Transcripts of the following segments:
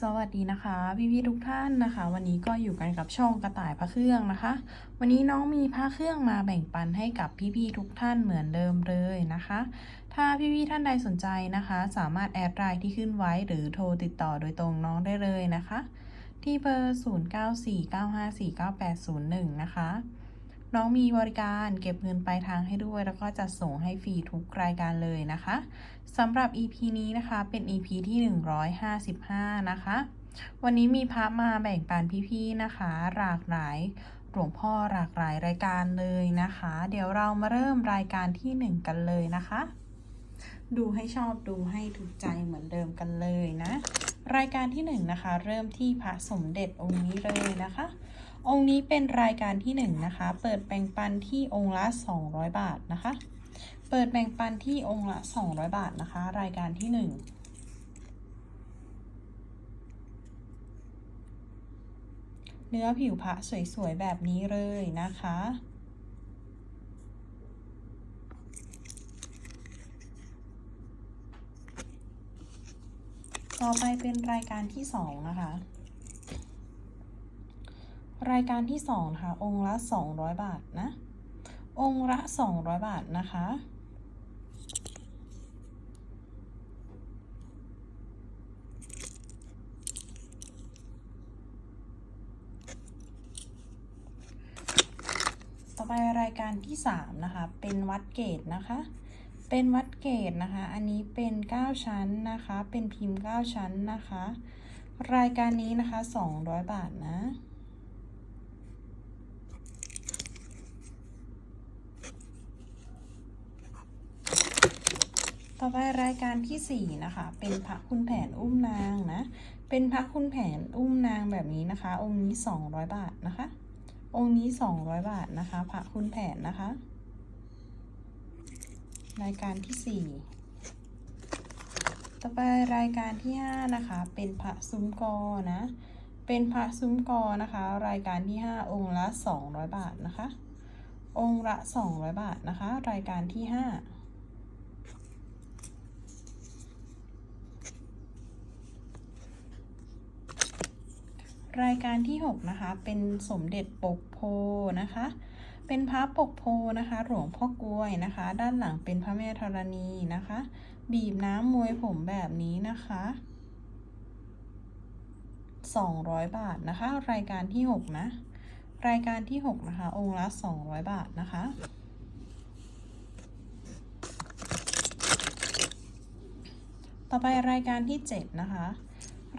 สวัสดีนะคะพี่ๆทุกท่านนะคะ วันนี้ก็อยู่กันกับช่องกระต่ายพระเครื่องนะคะ วันนี้น้องมีพระเครื่องมาแบ่งปันให้กับพี่ๆทุกท่านเหมือนเดิมเลยนะคะ ถ้าพี่ๆท่านใดสนใจนะคะ สามารถแอดไลน์ที่ขึ้นไว้หรือโทรติดต่อโดยตรงน้องได้เลยนะคะ ที่เบอร์ 0949549801 นะคะ น้องมีบริการเก็บเงินปลายทางให้ด้วย แล้วก็จัดส่งให้ฟรีทุกรายการเลยนะคะสำหรับ EP นี้นะคะเป็น EP ที่ 155 นะคะ วันนี้มีพระมาแบ่งปันพี่ๆนะคะ หลากหลายหลวงพ่อหลากหลายรายการเลยนะคะ เดี๋ยวเรามาเริ่มรายการที่ 1 กันเลยนะคะ ดูให้ชอบดูให้ถูกใจเหมือนเดิมกันเลยนะ รายการที่ 1 นะคะ เริ่มที่พระสมเด็จองค์นี้เลยนะคะ องค์นี้เป็นรายการที่1นะคะ เปิดแบ่งปันที่องค์ละ 200 บาทนะคะ เปิดแบ่งปันที่องค์ละ 200 บาทนะคะ รายการที่ 1เนื้อผิวพระสวย ๆ แบบนี้เลยนะคะ ต่อไปเป็นรายการที่2นะคะ รายการที่2นะคะองค์ละ 200 บาทนะ องค์ละ 200 บาทนะคะ ต่อไปรายการที่ 3 นะคะ เป็นวัดเกตนะคะ เป็นวัดเกตนะคะ อันนี้เป็น 9 ชั้นนะคะ เป็นพิมพ์ 9 ชั้นนะคะ รายการนี้นะคะ 200 บาทนะ ต่อไปรายการที่ 4 นะคะ เป็นพระคุณแผนอุ้มนางนะ เป็นพระคุณแผนอุ้มนางแบบนี้นะคะ องค์นี้ 200 บาทนะคะ องค์นี้ 200 บาทนะคะ พระคุณแผนนะคะ รายการที่ 4 ต่อไปรายการที่ 5 นะคะ เป็นพระซุ้มกอนะ เป็นพระซุ้มกอนะคะ รายการที่ 5 องค์ละ 200 บาทนะคะ องค์ละ 200 บาทนะคะ รายการที่ 5 รายการที่ 6 นะคะ เป็นสมเด็จปกโพนะคะ เป็นพระปกโพนะคะ หลวงพ่อกล้วยนะคะ ด้านหลังเป็นพระแม่ธรณีนะคะ บีบน้ำมวยผมแบบนี้นะคะ 200 บาทนะคะ รายการที่ 6 นะ รายการที่ 6 นะคะ องค์ละ 200 บาทนะคะต่อไปรายการที่ 7 นะคะ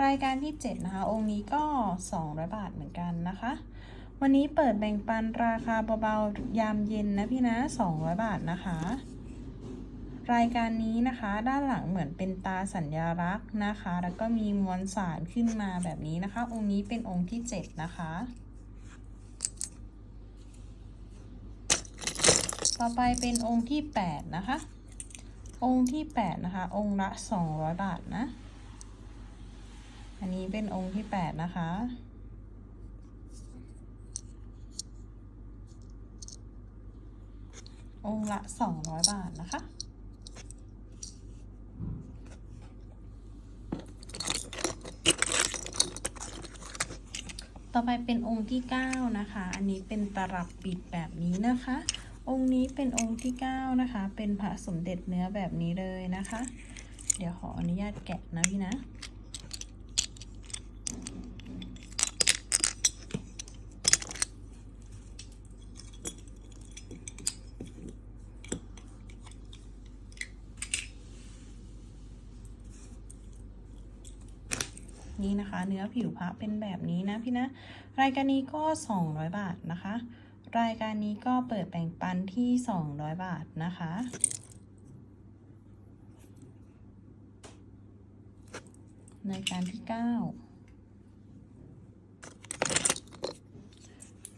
รายการที่ 7 นะคะ องค์นี้ก็ 200 บาทเหมือนกันนะคะ วันนี้เปิดแบ่งปันราคาเบาๆ ยามเย็นนะพี่นะ 200 บาทนะคะ รายการนี้นะคะด้านหลังเหมือนเป็นตาสัญญารักษณ์นะคะ แล้วก็มีมวลสารขึ้นมาแบบนี้นะคะ องค์นี้เป็นองค์ที่ 7 นะคะ ต่อไปเป็นองค์ที่ 8 นะคะ องค์ที่ 8 นะคะ องค์ละ 200 บาทนะ อันนี้เป็นองค์ที่8นะคะ องค์ละ200บาทนะคะต่อไปเป็นองค์ที่ 9 นะคะ อันนี้เป็นตลับปิดแบบนี้นะคะ องค์นี้เป็นองค์ที่ 9 นะคะ เป็นพระสมเด็จเนื้อแบบนี้เลยนะคะ เดี๋ยวขออนุญาตแกะนะพี่นะ นะคะ เนื้อผิวพระเป็นแบบนี้นะพี่นะ รายการนี้ก็ 200 บาทนะคะ รายการนี้ก็เปิดแบ่งปันที่ 200 บาทนะคะรายการที่ 9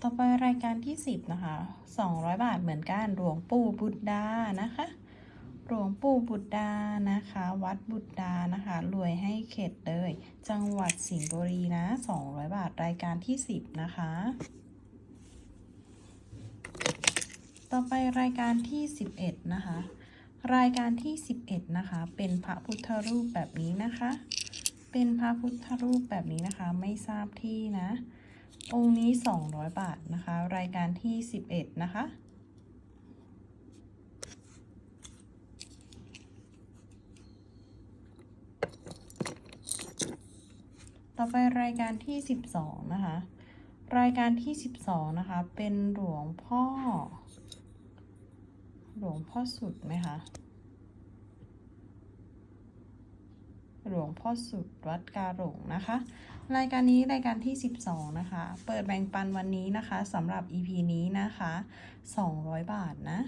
ต่อไปรายการที่ 10 นะคะ 200 บาทเหมือนกัน หลวงปู่บุตรดานะคะ หลวงปู่บุตรดานะคะ วัดบุตรดานะคะรวยให้เข็ดเลย จังหวัดสิงห์บุรีนะ 200 บาทรายการที่ 10 นะคะ ต่อไปรายการที่ 11 นะคะ รายการที่ 11 นะคะ เป็นพระพุทธรูปแบบนี้นะคะ เป็นพระพุทธรูปแบบนี้นะคะ ไม่ทราบที่นะ องค์นี้ 200 บาทนะคะ รายการที่ 11 นะคะ ต่อไปรายการที่ 12 นะคะ รายการที่ 12 นะคะ เป็นหลวงพ่อ หลวงพ่อสุดไหมคะ หลวงพ่อสุดวัดกาหลงนะคะ รายการนี้รายการที่ 12 นะคะ เปิดแบ่งปันวันนี้นะคะสำหรับ EP นี้นะคะ 200 บาทนะ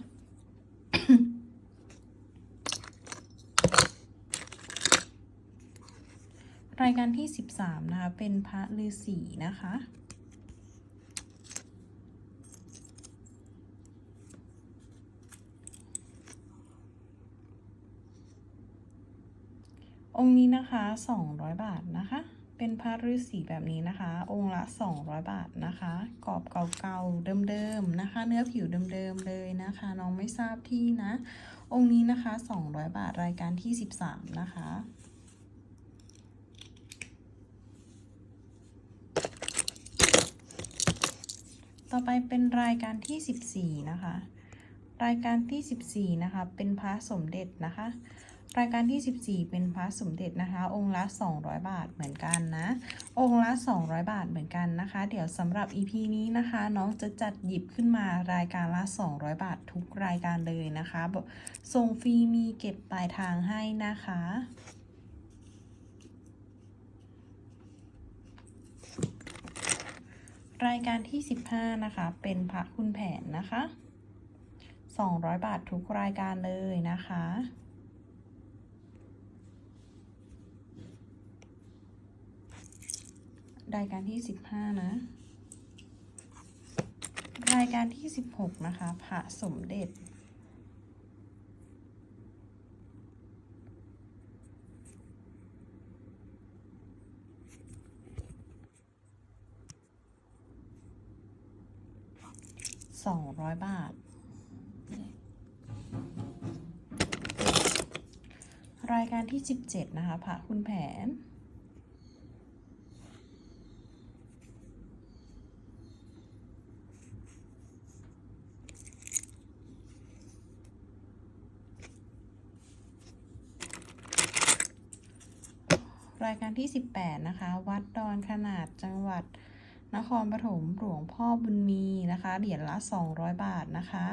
รายการที่ 13 นะคะ เป็นพระฤาษีนะคะ องค์นี้นะคะ 200 บาทนะคะ เป็นพระฤาษีแบบนี้นะคะ องค์ละ 200 บาทนะคะ กรอบเก่าๆ เดิมๆ นะคะ เนื้อผิวเดิมๆ เลยนะคะ น้องไม่ทราบที่นะ องค์นี้นะคะ 200 บาท รายการที่ 13 นะคะ ต่อไปเป็นรายการที่ 14 นะคะ รายการที่ 14 นะคะ เป็นพระสมเด็จนะคะ รายการที่ 14 เป็นพระสมเด็จนะคะ องค์ละ 200 บาทเหมือนกันนะ องค์ละ 200 บาทเหมือนกันนะคะ เดี๋ยวสำหรับ EP นี้นะคะ น้องจะจัดหยิบขึ้นมารายการละ 200 บาททุกรายการเลยนะคะส่งฟรีมีเก็บปลายทางให้นะคะ รายการที่ 15 นะคะ เป็นพระคุณแผนนะคะ 200 บาททุกรายการเลยนะคะ รายการที่ 15 นะ รายการที่ 16 นะคะ พระสมเด็จ 200 บาท รายการที่ 17 นะคะพระคุณแผนรายการที่ 18 นะคะ วัดดอนขนาดจังหวัด นครปฐมหลวงพ่อบุญมีนะคะ เหรียญละ 200 บาทนะคะ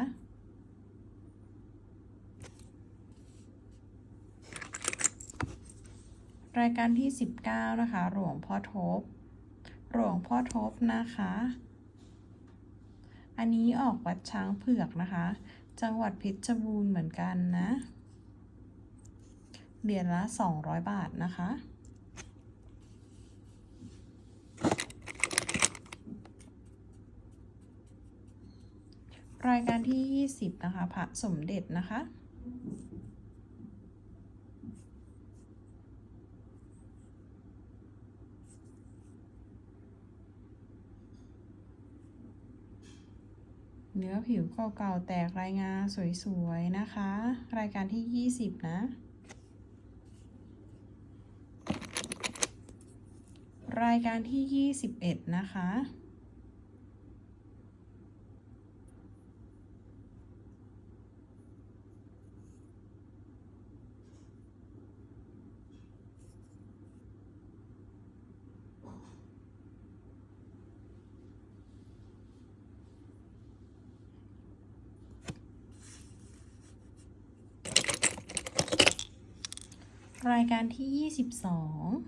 รายการที่ 19 นะคะ หลวงพ่อทบ หลวงพ่อทบนะคะ อันนี้ออกวัดช้างเผือกนะคะ จังหวัดเพชรบูรณ์เหมือนกันนะ เหรียญละ 200 บาทนะคะ รายการที่ 20 นะคะ พระสมเด็จนะคะ เนื้อผิวเก่าๆแตกรายงานสวยๆ นะคะ รายการที่ 20 นะรายการที่ 21 นะคะ รายการที่ 22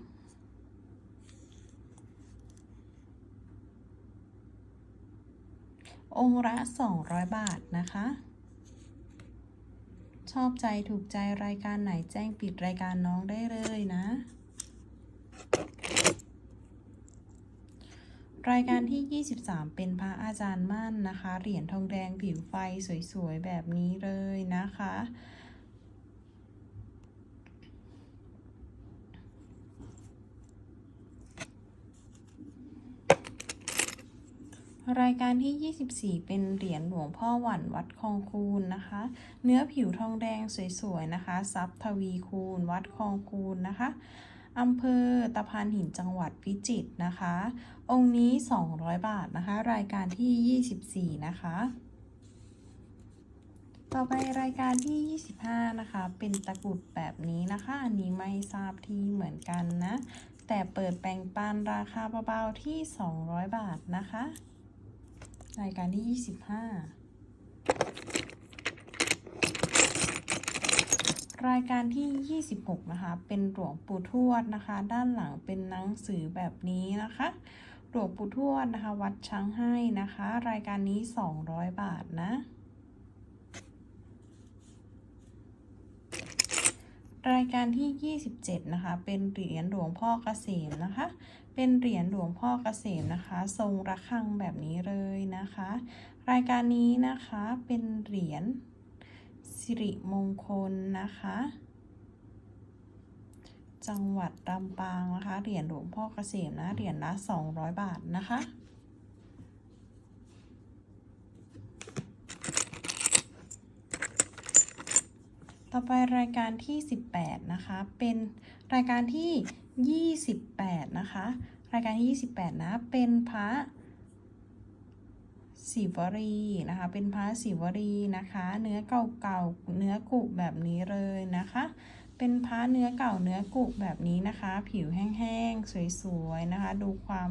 องค์ละ200 บาทนะคะ ชอบใจถูกใจรายการไหนแจ้งปิดรายการน้องได้เลยนะ รายการที่ 23 เป็นพระอาจารย์มั่นนะคะ เหรียญทองแดงผิวไฟสวยๆ แบบนี้เลยนะคะ รายการที่ 24 เป็นเหรียญหลวงพ่อหวันวัดคลองคูนนะคะ เนื้อผิวทองแดงสวยๆนะคะซับทวีคูณวัดคลองคูนนะคะอำเภอตะพานหินจังหวัดพิจิตรนะคะ องค์นี้ 200 บาทนะคะ รายการที่ 24 นะคะ ต่อไปรายการที่ 25 นะคะ เป็นตะกรุดแบบนี้นะคะ อันนี้ไม่ทราบที่เหมือนกันนะ แต่เปิดแบ่งปันราคาเบาๆที่ 200 บาทนะคะ รายการที่25รายการที่ 26 นะคะ เป็นหลวงปู่ทวดนะคะ ด้านหลังเป็นหนังสือแบบนี้นะคะ หลวงปู่ทวดนะคะ วัดช้างให้นะคะ รายการนี้ 200 บาทนะ รายการที่ 27 นะคะ เป็นเหรียญหลวงพ่อเกษมนะคะ เป็นเหรียญหลวงพ่อเกษมนะคะ ทรงระฆังแบบนี้เลยนะคะ รายการนี้นะคะเป็นเหรียญสิริมงคลนะคะ จังหวัดลำปางนะคะ เหรียญหลวงพ่อเกษมนะ เหรียญละ 200 บาทนะคะต่อไปรายการที่ 18 นะคะ เป็นรายการที่ 28 นะคะ รายการที่ 28 นะ เป็นพระศิวรีนะคะ เป็นพระศิวรีนะคะ เนื้อเก่าๆ เนื้อกุแบบนี้เลยนะคะ เป็นพระเนื้อเก่าเนื้อกุแบบนี้นะคะ ผิวแห้งๆ สวยๆ นะคะ ดูความ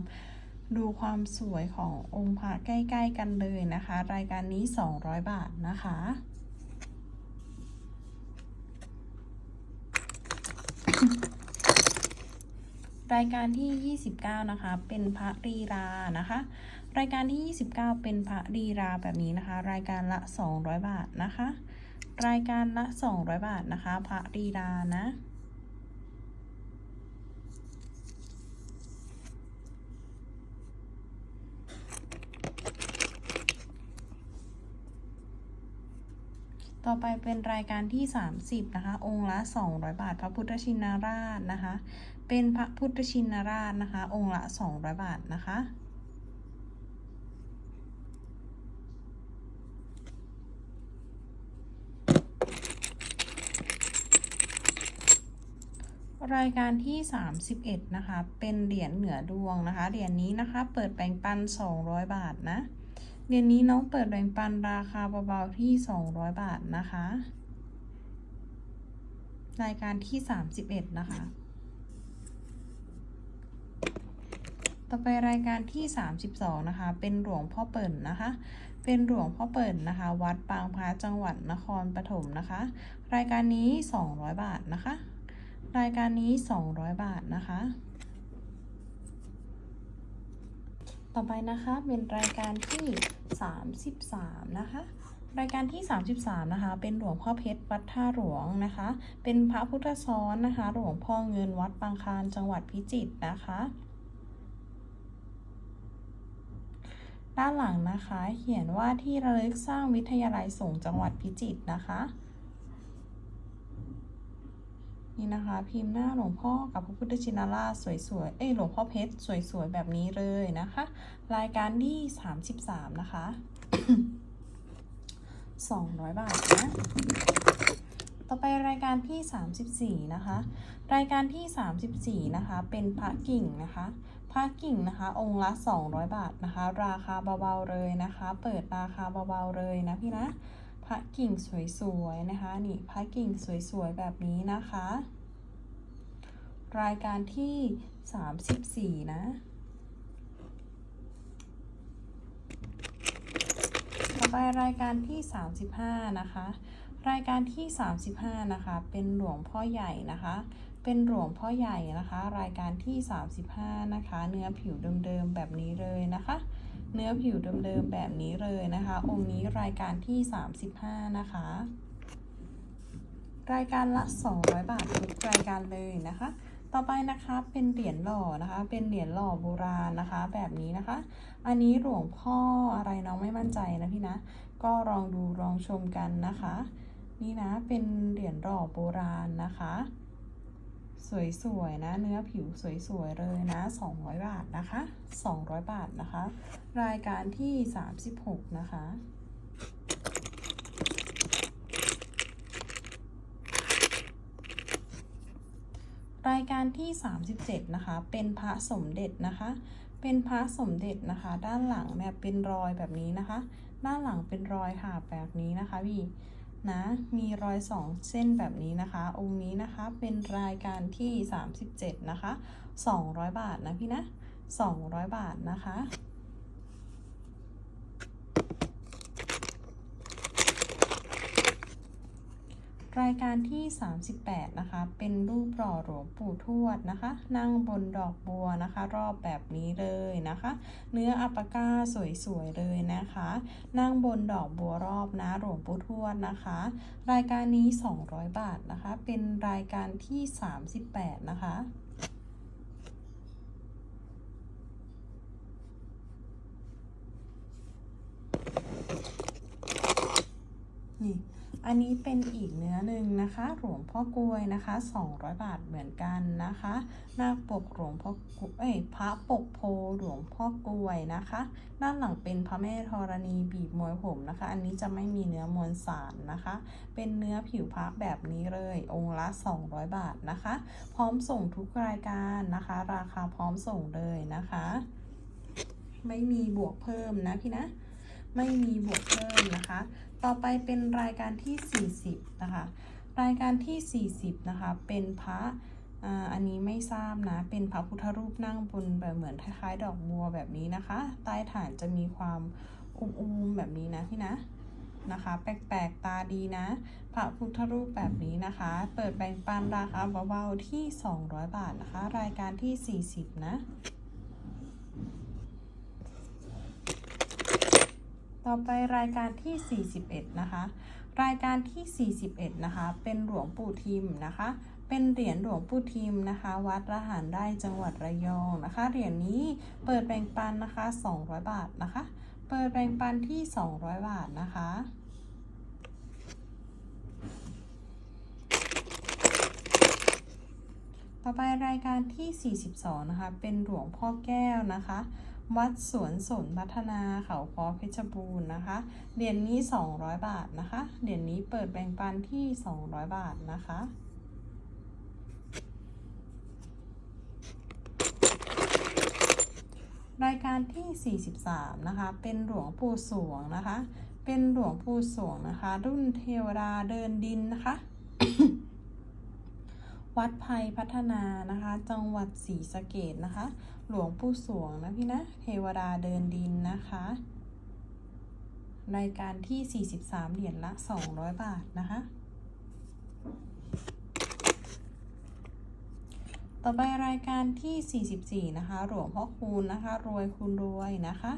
ดูความสวยขององค์พระใกล้ ๆ กันเลยนะคะ รายการนี้ 200 บาทนะคะ รายการที่ 29 นะคะ เป็นพระรีรานะคะ รายการที่ 29 เป็นพระรีราแบบนี้นะคะ รายการละ 200 บาทนะคะ รายการละ 200 บาทนะคะ พระรีรานะต่อไปเป็นรายการที่ 30 นะคะ องค์ละ 200 บาท พระพุทธชินราชนะคะ เป็นพระพุทธชินราชนะคะ องค์ละ 200 บาทนะคะ รายการที่ 31 นะคะ เป็นเหรียญเหนือดวงนะคะ เหรียญนี้นะคะ เปิดแบ่งปัน 200 บาทนะ เหรียญนี้น้องเปิดแบ่งปันราคาเบาๆที่ 200 บาทนะคะ รายการที่ 31 นะคะ ต่อไปรายการที่ 32 นะคะ เป็นหลวงพ่อเปิ่นนะคะ เป็นหลวงพ่อเปิ่นนะคะ วัดปางพระจังหวัดนครปฐมนะคะ รายการนี้ 200 บาทนะคะ รายการนี้ 200 บาทนะคะ ต่อไปนะคะเป็นรายการที่ 33 นะคะรายการที่ 33 นะคะ เป็นหลวงพ่อเพชรวัดท่าหลวงนะคะ เป็นพระพุทธซ้อนนะคะ หลวงพ่อเงินวัดบางคานจังหวัดพิจิตรนะคะ ด้านหลังนะคะ เขียนว่าที่ระลึกสร้างวิทยาลัยสงจังหวัดพิจิตรนะคะ นี่นะคะ พิมพ์หน้าหลวงพ่อกับพระพุทธชินราชสวยๆ เอ้ยหลวงพ่อเพชรสวยๆ แบบนี้เลยนะคะ รายการที่ 33 นะคะ 200 บาทนะต่อไปรายการที่ 34 นะคะ รายการที่ 34 นะคะ เป็นพระกิ่งนะคะ พระกิ่งนะคะ องค์ละ 200 บาทนะคะ ราคาเบาๆเลยนะคะ เปิดราคาเบาๆเลยนะพี่นะพระกิ่งสวยๆนะคะนี่พระกิ่งสวยๆแบบนี้นะคะ รายการที่ 34 นะต่อไปรายการที่ 35 นะคะ รายการที่ 35 นะคะ เป็นหลวงพ่อใหญ่นะคะ เป็นหลวงพ่อใหญ่นะคะ รายการที่ 35 นะคะ เนื้อผิวเดิมๆแบบนี้เลยนะคะ เนื้อผิวเดิมๆแบบนี้เลยนะคะ องค์นี้รายการที่ 35 นะคะ รายการละ 200 บาททุกรายการเลยนะคะ ต่อไปนะคะเป็นเหรียญหล่อนะคะ เป็นเหรียญหล่อโบราณนะคะ แบบนี้นะคะ อันนี้หลวงพ่ออะไรน้องไม่มั่นใจนะพี่นะ ก็ลองดูลองชมกันนะคะ นี่นะเป็นเหรียญหล่อโบราณนะคะ สวยๆนะ เนื้อผิวสวยๆเลยนะ 200 บาทนะคะ 200 บาทนะคะ รายการที่ 36 นะคะรายการที่ 37 นะคะ เป็นพระสมเด็จนะคะ เป็นพระสมเด็จนะคะ ด้านหลังเนี่ยเป็นรอยแบบนี้นะคะ ด้านหลังเป็นรอยหาบแบบนี้นะคะพี่ นะ มีรอยสองเส้นแบบนี้นะคะ องค์นี้นะคะเป็นรายการที่ 37 นะคะ 200 บาทนะพี่นะ 200 บาทนะคะ รายการที่ 38 นะคะ เป็นรูปหล่อหลวงปู่ทวดนะคะ นั่งบนดอกบัวนะคะ รอบแบบนี้เลยนะคะ เนื้ออัปาก้าสวยๆเลยนะคะ นั่งบนดอกบัวรอบนะหลวงปู่ทวดนะคะ รายการนี้ 200 บาทนะคะ เป็นรายการที่ 38 นะคะนี่ อันนี้เป็นอีกเนื้อหนึ่งนะคะ หลวงพ่อกลวยนะคะ 200 บาทเหมือนกันนะคะนาคปกหลวงพ่อเอ้ยพระปกโพหลวงพ่อกลวยนะคะ ด้านหลังเป็นพระแม่ธรณีบีบมวยผมนะคะ อันนี้จะไม่มีเนื้อมวลสารนะคะ เป็นเนื้อผิวพระแบบนี้เลย องค์ละ 200 บาทนะคะ พร้อมส่งทุกรายการนะคะ ราคาพร้อมส่งเลยนะคะ ไม่มีบวกเพิ่มนะพี่นะ ไม่มีบวกเพิ่มนะคะ ต่อไปเป็นรายการที่ 40 นะคะ รายการที่ 40 นะคะ เป็นพระอ่าอันนี้ไม่ทราบนะ เป็นพระพุทธรูปนั่งบนแบบเหมือนคล้ายๆ ดอกบัวแบบนี้นะคะ ใต้ฐานจะมีความอุ้มๆแบบนี้นะพี่นะนะคะ แปลกๆตาดีนะ พระพุทธรูปแบบนี้นะคะ เปิดแบ่งปันราคาเบาๆที่ 200 บาทนะคะ รายการที่ 40 นะ ต่อไปรายการที่ 41 นะคะ รายการที่ 41 นะคะ เป็นหลวงปู่ทิมนะคะ เป็นเหรียญหลวงปู่ทิมนะคะ วัดระหารได้จังหวัดระยองนะคะ เหรียญนี้เปิดแบ่งปันนะคะ 200 บาทนะคะ เปิดแบ่งปันที่ 200 บาทนะคะต่อไปรายการที่ 42 นะคะ เป็นหลวงพ่อแก้วนะคะ วัดสวนสนพัฒนาเขาคอเพชรบูรณ์นะคะ เหรียญนี้ 200 บาทนะคะ เหรียญนี้เปิดแบ่งปันที่ 200 บาทนะคะรายการที่ 43 นะคะ เป็นหลวงปู่สวงนะคะ เป็นหลวงปู่สวงนะคะ รุ่นเทวดาเดินดินนะคะ วัดภัยพัฒนานะคะ จังหวัดศรีสะเกดนะคะ หลวงปู่สวงนะพี่นะเทวดาเดินดินนะคะ รายการที่ 43 เหรียญละ 200 บาทนะคะ ต่อไปรายการที่ 44 นะคะ หลวงพ่อคูณนะคะ รวยคูณรวยนะคะ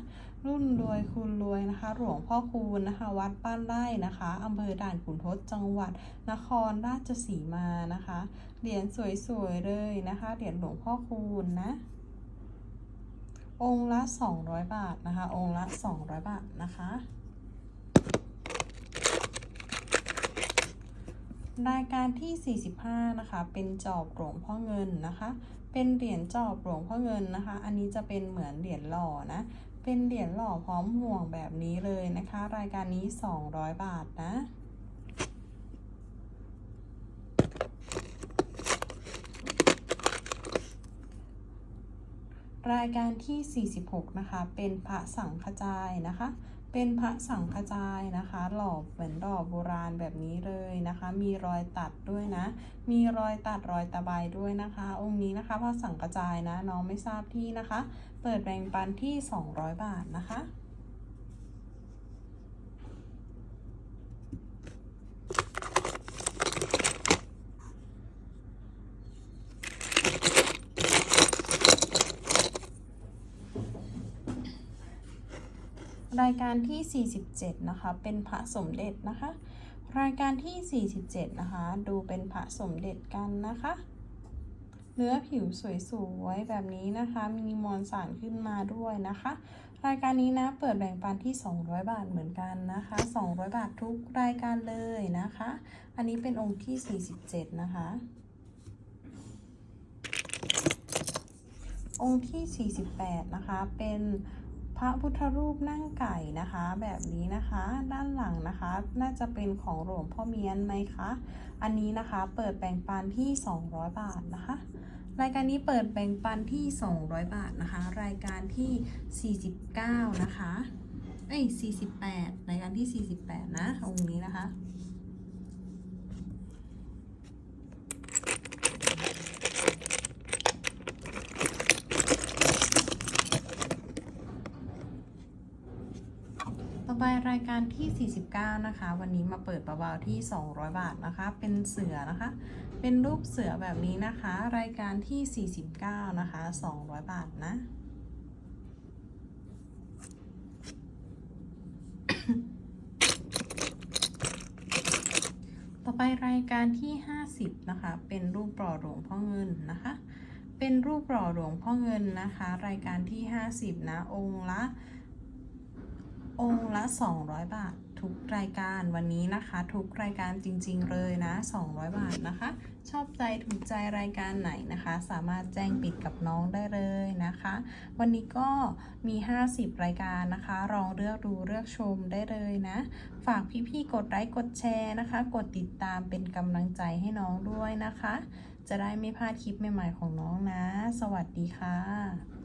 รุ่นรวยคูณรวยนะคะ หลวงพ่อคูณนะคะ วัดบ้านไร่นะคะอำเภอด่านขุนทดจังหวัด นครราชสีมานะคะ เหรียญสวยๆเลยนะคะ เหรียญหลวงพ่อคูณนะ องค์ละ 200 บาทนะคะ องค์ละ 200 บาทนะคะ รายการที่ 45 นะคะ เป็นจอบหลวงพ่อเงินนะคะ เป็นเหรียญจอบหลวงพ่อเงินนะคะ อันนี้จะเป็นเหมือนเหรียญหล่อนะ เป็นเหรียญหล่อพร้อมห่วงแบบนี้เลยนะคะ รายการนี้ 200 บาทนะรายการที่ 46 นะคะ เป็นพระสังฆจายนะคะ เป็นพระสังฆจายนะคะ หล่อเหมือนดอกโบราณแบบนี้เลยนะคะ มีรอยตัดด้วยนะ มีรอยตัดรอยตะไบด้วยนะคะ องค์นี้นะคะพระสังฆจายนะน้องไม่ทราบที่นะคะ เปิดแบ่งปันที่ 200 บาทนะคะ รายการที่ 47 นะคะ เป็นพระสมเด็จนะคะ รายการที่ 47 นะคะ ดูเป็นพระสมเด็จกันนะคะ เนื้อผิวสวยๆแบบนี้นะคะ มีมวลสารขึ้นมาด้วยนะคะ รายการนี้นะ เปิดแบ่งปันที่ 200 บาทเหมือนกันนะคะ 200 บาททุกรายการเลยนะคะ อันนี้เป็นองค์ที่ 47 นะคะ องค์ที่ 48 นะคะ เป็น พระพุทธรูปนั่งไก่นะคะ แบบนี้นะคะด้านหลังนะคะ น่าจะเป็นของหลวงพ่อเมียนไหมคะอันนี้นะคะเปิดแบ่งปันที่ 200 บาทนะคะ รายการนี้เปิดแบ่งปันที่ 200 บาทนะคะ รายการที่ 49 นะคะเอ้ย48 รายการที่ 48 นะองค์นี้นะคะ ไปรายการที่ 49 นะคะ วันนี้มาเปิดเบาๆที่ 200 บาทนะคะ เป็นเสือนะคะ เป็นรูปเสือแบบนี้นะคะ รายการที่ 49 นะคะ 200 บาทนะต่อไปรายการที่ 50 นะคะ เป็นรูปปลอหลวงพ่อเงินนะคะ เป็นรูปปลอหลวงพ่อเงินนะคะ รายการที่ 50 นะ องค์ละ องค์ละ 200 บาท ทุกรายการวันนี้นะคะ ทุกรายการจริง ๆ เลยนะ 200 บาทนะคะ ชอบใจถูกใจรายการไหนนะคะ สามารถแจ้งปิดกับน้องได้เลยนะคะ วันนี้ก็มี 50 รายการนะคะลองเลือกดูเลือกชมได้เลยนะ ฝากพี่ๆกดไลค์กดแชร์นะคะ กดติดตามเป็นกำลังใจให้น้องด้วยนะคะ จะได้ไม่พลาดคลิปใหม่ๆของน้องนะ สวัสดีค่ะ